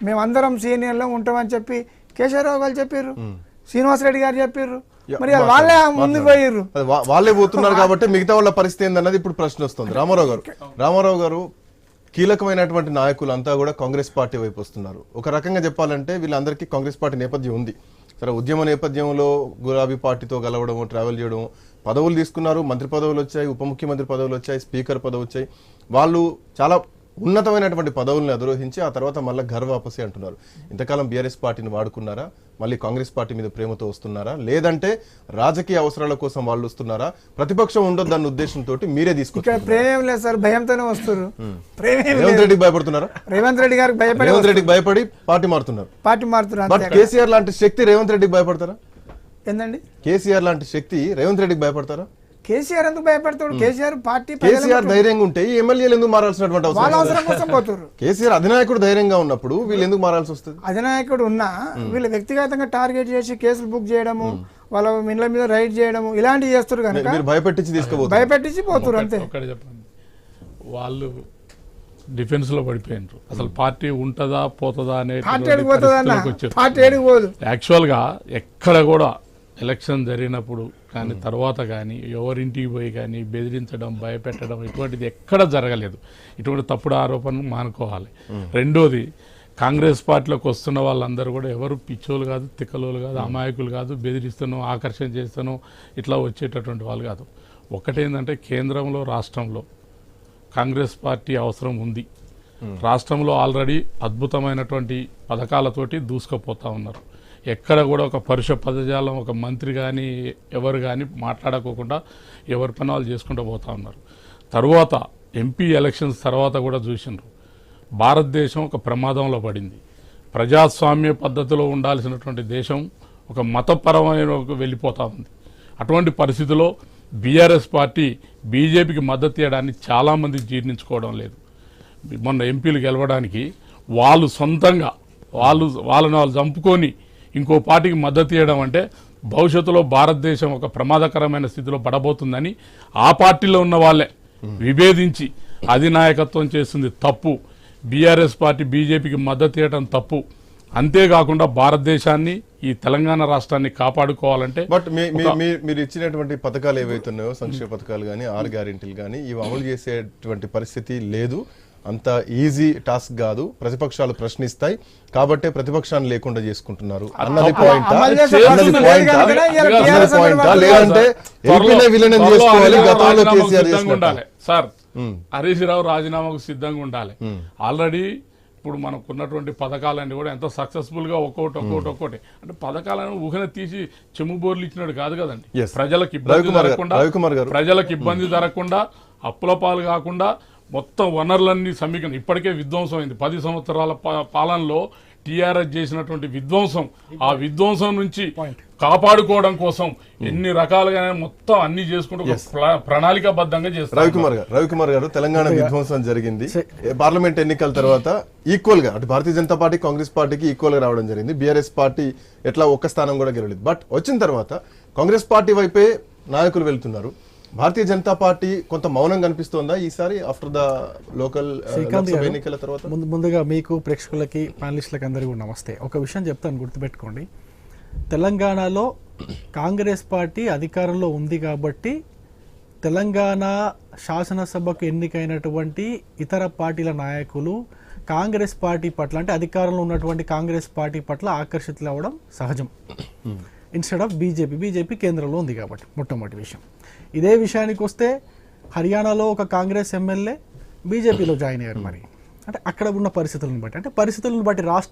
మేమందరం సీనియర్లో ఉంటామని చెప్పి కేశవరావు గారు చెప్పారు శ్రీనివాసరెడ్డి గారు చెప్పారు మరి వాళ్ళే ముందుకు అది వా- వాళ్ళే పోతున్నారు కాబట్టి మిగతా వాళ్ళ పరిస్థితి ఏందన్నది ఇప్పుడు ప్రశ్న వస్తుంది. రామారావు గారు. రామారావు గారు కీలకమైనటువంటి నాయకులు అంతా కూడా కాంగ్రెస్ పార్టీ వైపు వస్తున్నారు. ఒక రకంగా చెప్పాలంటే వీళ్ళందరికీ కాంగ్రెస్ పార్టీ నేపథ్యం ఉంది. సరే ఉద్యమ నేపథ్యంలో గులాబీ పార్టీతో కలవడము ట్రావెల్ చేయడం పదవులు తీసుకున్నారు. మంత్రి పదవులు వచ్చాయి ఉప ముఖ్యమంత్రి పదవులు వచ్చాయి స్పీకర్ పదవి వచ్చాయి. వాళ్ళు చాలా ఉన్నతమైనటువంటి పదవుల్ని అధిరోహించి ఆ తర్వాత మళ్ళీ ఘర్ వాపసి అంటున్నారు. ఇంతకాలం బీఆర్ఎస్ పార్టీని వాడుకున్నారా? మళ్ళీ కాంగ్రెస్ పార్టీ మీద ప్రేమతో వస్తున్నారా? లేదంటే రాజకీయ అవసరాల కోసం వాళ్ళు వస్తున్నారా? ప్రతిపక్షం ఉండొద్దన్న ఉద్దేశంతో మీరే తీసుకొచ్చారు ప్రేమేం లేదు సార్ భయంతోనే వస్తారు రేవంత్ రెడ్డికి భయపడుతున్నారా? రేవంత్ రెడ్డి గారికి భయపడి రేవంత్ రెడ్డికి భయపడి పార్టీ మారుతున్నారు. పార్టీ మారుతున్నారు బట్ కేసీఆర్ లాంటి శక్తి రేవంత్ రెడ్డికి భయపడతారా? ఏందండి? కేసీఆర్ లాంటి శక్తి రేవంత్ రెడ్డికి భయపడతారా? కేసీఆర్ ఎందుకు భయపడతాడు? కేసీఆర్ పార్టీ కేసీఆర్ ధైర్యంగా ఉంటే ఈ ఎమ్మెల్యేలు ఎందుకు మారాల్సినటువంటి వాళ్ళ అవసరం కోసం పోతున్నారు కేసీఆర్ అధినాయకుడు ధైర్యంగా ఉన్నప్పుడు వీళ్ళు ఎందుకు మారాల్సి వస్తుంది? అధినాయకుడు ఉన్నా వీళ్ళు వ్యక్తిగతంగా టార్గెట్ చేసి కేసులు బుక్ చేయడము వాళ్ళ ఇండ్ల మీద రైడ్ చేయడము ఇలాంటివి చేస్తారు కనుక మీరు భయపెట్టించి తీసుకుపోతారు. భయపెట్టించి పోతున్నారు అంతే. ఒకటి చెప్పండి. వాళ్ళు డిఫెన్స్లో పడిపోయినారు. అసలు పార్టీ ఉంటుందా పోతుందా అనే పార్టీ ఏడికి పోతుంది అన్న వచ్చారు. పార్టీ ఏడికి పోదు. యాక్చువల్గా ఎక్కడ కూడా ఎలక్షన్ జరిగినప్పుడు కానీ తర్వాత కానీ ఎవరింటికి పోయి కానీ బెదిరించడం భయపెట్టడం ఇటువంటిది ఎక్కడ జరగలేదు. ఇటువంటి తప్పుడు ఆరోపణలు మానుకోవాలి. రెండోది కాంగ్రెస్ పార్టీలోకి వస్తున్న వాళ్ళందరూ కూడా ఎవరు పిచ్చోలు కాదు తిక్కలోలు కాదు అమాయకులు కాదు బెదిరిస్తాను ఆకర్షణ చేస్తాను ఇట్లా వచ్చేటటువంటి వాళ్ళు కాదు. ఒకటేంటంటే కేంద్రంలో రాష్ట్రంలో కాంగ్రెస్ పార్టీ అవసరం ఉంది. రాష్ట్రంలో ఆల్రెడీ అద్భుతమైనటువంటి పథకాలతోటి దూసుకుపోతా ఉన్నారు. ఎక్కడ కూడా ఒక పరుష పదజాలం ఒక మంత్రి కానీ ఎవరు కానీ మాట్లాడకోకుండా ఎవరి పని వాళ్ళు చేసుకుంటూ పోతా ఉన్నారు. తరువాత ఎంపీ ఎలక్షన్స్ తర్వాత కూడా చూసినారు భారతదేశం ఒక ప్రమాదంలో పడింది. ప్రజాస్వామ్య పద్ధతిలో ఉండాల్సినటువంటి దేశం ఒక మతపరమైన వెళ్ళిపోతూ ఉంది. అటువంటి పరిస్థితిలో బీఆర్ఎస్ పార్టీ బీజేపీకి మద్దతు ఇవ్వడాన్ని చాలామంది జీర్ణించుకోవడం లేదు. మొన్న ఎంపీలు గెలవడానికి వాళ్ళు సొంతంగా వాళ్ళు వాళ్ళని వాళ్ళు చంపుకొని ఇంకో పార్టీకి మద్దతు ఇవ్వడం అంటే భవిష్యత్తులో భారతదేశం ఒక ప్రమాదకరమైన స్థితిలో పడబోతుందని ఆ పార్టీలో ఉన్న వాళ్ళే విభేదించి అధినాయకత్వం చేస్తుంది తప్పు. బీఆర్ఎస్ పార్టీ బీజేపీకి మద్దతు ఇవ్వడం తప్పు. అంతేకాకుండా భారతదేశాన్ని ఈ తెలంగాణ రాష్ట్రాన్ని కాపాడుకోవాలంటే బట్ మీ- మీ- మీ- మీరు ఇచ్చినటువంటి పథకాలు ఏవైతున్నాయో సంక్షేమ పథకాలు కానీ ఆరు గ్యారెంటీలు కానీ ఇవి అమలు చేసేటువంటి పరిస్థితి లేదు. అంత ఈజీ టాస్క్ కాదు. ప్రతిపక్షాలు ప్రశ్నిస్తాయి. కాబట్టే ప్రతిపక్షాన్ని లేకుండా చేసుకుంటున్నారు. అన్నది పాయింట్ అన్నది లేదంటే విలీనం చేసుకోవాలి గతంలో కేసీఆర్ సార్ హరీష్ రావు రాజీనామాకు సిద్ధంగా ఉండాలి. ఆల్రెడీ ఇప్పుడు మనకు ఉన్నటువంటి పథకాలన్నీ కూడా ఎంత సక్సెస్ఫుల్గా ఒక్కొక్కటి ఒక్కొక్కటి ఒక్కొక్కటి అంటే పథకాలను ఊహన తీసి చెమ్ము బోర్లు ఇచ్చినాడు కాదు కదండి. ప్రజలకు ఇబ్బంది జరగకుండా. ప్రజలకు ఇబ్బంది జరగకుండా అప్పుల పాలు కాకుండా మొత్తం వనరులన్నీ సమీకరణ ఇప్పటికే విధ్వంసం అయింది. పది సంవత్సరాల పాలనలో టీఆర్ఎస్ చేసినటువంటి విధ్వంసం ఆ విధ్వంసం నుంచి కాపాడుకోవడం కోసం ఎన్ని రకాలుగా మొత్తం అన్ని చేసుకుంటూ ప్రణాళికాబద్ధంగా చేస్తారు. రవికుమార్ గారు రవికుమార్ గారు తెలంగాణ విధ్వంసం జరిగింది. పార్లమెంట్ ఎన్నికల తర్వాత ఈక్వల్గా అటు భారతీయ జనతా పార్టీ కాంగ్రెస్ పార్టీకి ఈక్వల్గా రావడం జరిగింది. బీఆర్ఎస్ పార్టీ ఎట్లా ఒక్క స్థానం కూడా గెలవలేదు. బట్ వచ్చిన తర్వాత కాంగ్రెస్ పార్టీ వైపే నాయకులు వెళ్తున్నారు. భారతీయ జనతా పార్టీ కొంత మౌనం కనిపిస్తోందా ఈసారి ఆఫ్టర్ ద లోకల్ గారు, ఎన్నికల తర్వాత? ముందు ముందుగా మీకు ప్రేక్షకులకి ప్యానలిస్టులకి అందరికీ కూడా నమస్తే. ఒక విషయం చెప్తాను గుర్తుపెట్టుకోండి. తెలంగాణలో కాంగ్రెస్ పార్టీ అధికారంలో ఉంది కాబట్టి తెలంగాణ శాసనసభకు ఎన్నికైనటువంటి ఇతర పార్టీల నాయకులు కాంగ్రెస్ పార్టీ పట్ల అంటే అధికారంలో ఉన్నటువంటి కాంగ్రెస్ పార్టీ పట్ల ఆకర్షితులు అవ్వడం సహజం ఇన్స్టెడ్ ఆఫ్ బీజేపీ బీజేపీ కేంద్రంలో ఉంది కాబట్టి మొట్టమొదటి విషయం. ఇదే విషయానికి వస్తే హర్యానాలో ఒక కాంగ్రెస్ ఎమ్మెల్యే బీజేపీలో జాయిన్ అయ్యారు మరి. అంటే అక్కడ ఉన్న పరిస్థితులను బట్టి అంటే పరిస్థితులను బట్టి రాష్ట్ర